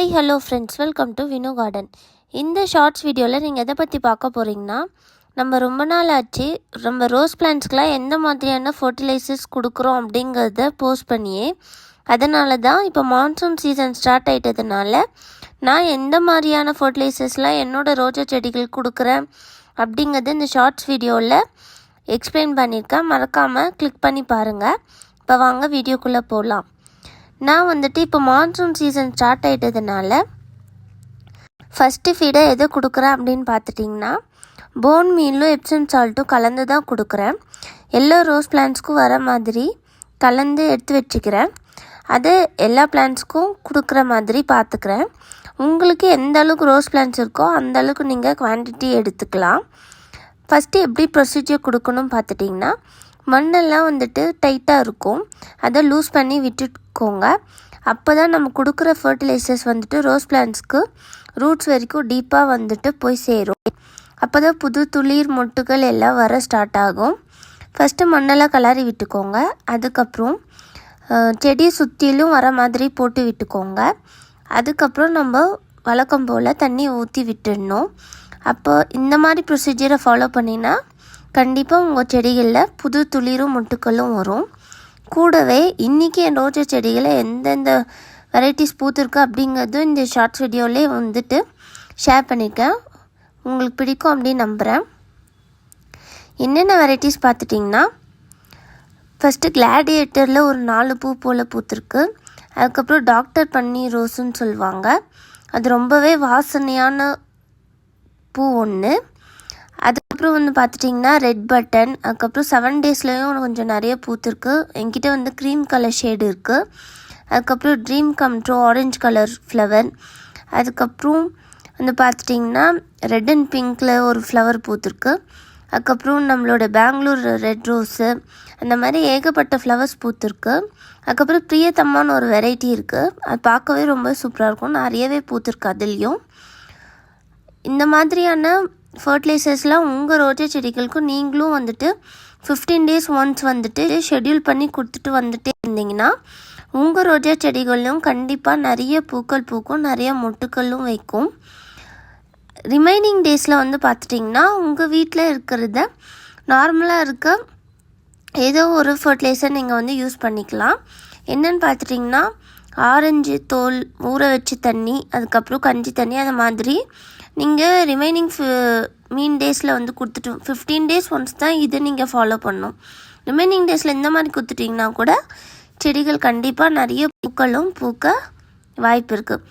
Hi hello friends welcome to Vino garden இந்த shorts வீடியோவில் நீங்கள் எதை பற்றி பார்க்க போகிறீங்கன்னா நம்ம ரொம்ப நாள் ஆச்சு நம்ம ரோஸ் பிளான்ட்ஸ்க்கெலாம் எந்த மாதிரியான ஃபர்டிலைசர்ஸ் கொடுக்குறோம் அப்படிங்கிறத போஸ்ட் பண்ணியே. அதனால தான் இப்போ மான்சூன் சீசன் ஸ்டார்ட் ஆகிட்டதுனால நான் எந்த மாதிரியான ஃபர்டிலைசர்ஸ்லாம் என்னோடய ரோஜா செடிகள் கொடுக்குறேன் அப்படிங்கிறது இந்த ஷார்ட்ஸ் வீடியோவில் எக்ஸ்பிளைன் பண்ணியிருக்கேன். மறக்காமல் கிளிக் பண்ணி பாருங்கள் இப்போ வாங்க வீடியோக்குள்ளே போகலாம் நான் வந்துட்டு இப்போ மான்சூன் சீசன் ஸ்டார்ட் ஆகிட்டதுனால ஃபஸ்ட்டு ஃபீடை எதை கொடுக்குறேன் அப்படின்னு பார்த்துட்டிங்கன்னா போன் மீலும் எப்சம் சால்ட்டும் கலந்து தான் கொடுக்குறேன். எல்லா ரோஸ் பிளான்ஸ்க்கும் வர மாதிரி கலந்து எடுத்து வச்சுக்கிறேன். அது எல்லா பிளான்ஸ்க்கும் கொடுக்குற மாதிரி பார்த்துக்கிறேன். உங்களுக்கு எந்த அளவுக்கு ரோஸ் பிளான்ஸ் இருக்கோ அந்த அளவுக்கு நீங்கள் குவான்டிட்டி எடுத்துக்கலாம். ஃபஸ்ட்டு எப்படி ப்ரொசீஜர் கொடுக்கணும் பார்த்துட்டிங்கன்னா மண்ணெல்லாம் வந்துட்டு டைட்டாக இருக்கும். அதை லூஸ் பண்ணி விட்டுக்கோங்க. அப்போ தான் நம்ம கொடுக்குற ஃபர்டிலைசர்ஸ் வந்துட்டு ரோஸ் பிளான்ட்ஸ்க்கு ரூட்ஸ் வரைக்கும் டீப்பாக வந்துட்டு போய் சேரும். அப்போ தான் புது துளிர் மொட்டுகள் எல்லாம் வர ஸ்டார்ட் ஆகும். ஃபஸ்ட்டு மண்ணெல்லாம் கலரி விட்டுக்கோங்க. அதுக்கப்புறம் செடியை சுற்றிலும் வர மாதிரி போட்டு விட்டுக்கோங்க. அதுக்கப்புறம் நம்ம வழக்கம் போல் தண்ணி ஊற்றி விட்டுடணும். அப்போ இந்த மாதிரி ப்ரொசீஜரை ஃபாலோ பண்ணினா கண்டிப்பாக உங்கள் செடிகளில் புது துளிரும் முட்டுக்களும் வரும். கூடவே இன்றைக்கி என் ரோஜா செடிகளை எந்தெந்த வெரைட்டிஸ் பூத்துருக்கு அப்படிங்கிறதும் இந்த ஷார்ட்ஸ் வீடியோவிலே வந்துட்டு ஷேர் பண்ணியிருக்கேன் உங்களுக்கு பிடிக்கும் அப்படின்னு நம்புகிறேன் என்னென்ன வெரைட்டிஸ் பார்த்துட்டிங்கன்னா ஃபஸ்ட்டு கிளாடியேட்டரில் ஒரு நாலு பூ போல் பூத்துருக்கு. அதுக்கப்புறம் டாக்டர் பன்னி ரோஸுன்னு சொல்லுவாங்க. அது ரொம்பவே வாசனையான பூ ஒன்று அதுக்கப்புறம் வந்து பார்த்துட்டிங்கன்னா ரெட் பட்டன் அதுக்கப்புறம் செவன் டேஸ்லேயும் கொஞ்சம் நிறைய பூத்துருக்கு. என்கிட்ட வந்து க்ரீம் கலர் ஷேடு இருக்குது அதுக்கப்புறம் dream come true orange colour flower அதுக்கப்புறம் வந்து பார்த்துட்டிங்கன்னா ரெட் அண்ட் பிங்க்கில் ஒரு ஃப்ளவர் பூத்துருக்கு. அதுக்கப்புறம் நம்மளோட பெங்களூர் ரெட் ரோஸு அந்த மாதிரி ஏகப்பட்ட ஃப்ளவர்ஸ் பூத்துருக்கு. அதுக்கப்புறம் பிரியத்தம்மான்னு ஒரு வெரைட்டி இருக்குது அது பார்க்கவே ரொம்ப சூப்பராக இருக்கும். நிறையவே பூத்துருக்கு அதுலேயும். இந்த மாதிரியான ஃபர்டிலைசர்ஸ்லாம் உங்கள் ரோஜா செடிகளுக்கும் நீங்களும் வந்துட்டு ஃபிஃப்டீன் டேஸ் ஒன்ஸ் வந்துட்டு ஷெட்யூல் பண்ணி கொடுத்துட்டு வந்துட்டே இருந்தீங்கன்னா உங்கள் ரோஜா செடிகளிலும் கண்டிப்பாக நிறைய பூக்கள் பூக்கும் நிறைய மொட்டுக்களும் வைக்கும். ரிமைனிங் டேஸில் வந்து பார்த்துட்டிங்கன்னா உங்கள் வீட்டில் இருக்கிறத நார்மலாக இருக்க ஏதோ ஒரு ஃபர்டிலைசர் நீங்கள் வந்து யூஸ் பண்ணிக்கலாம். என்னென்னு பார்த்துட்டிங்கன்னா ஆரஞ்சு தோல் ஊற வச்சு தண்ணி அதுக்கப்புறம் கஞ்சி தண்ணி அந்த மாதிரி. நீங்கள் ரிமைனிங் மீன் டேஸில் வந்து கொடுத்துட்டு ஃபிஃப்டீன் டேஸ் ஒன்ஸ் தான் இதை நீங்கள் ஃபாலோ பண்ணணும். ரிமைனிங் டேஸில் இந்த மாதிரி கொடுத்துட்டிங்கன்னா கூட செடிகள் கண்டிப்பாக நிறைய பூக்களும் பூக்க வாய்ப்பு இருக்குது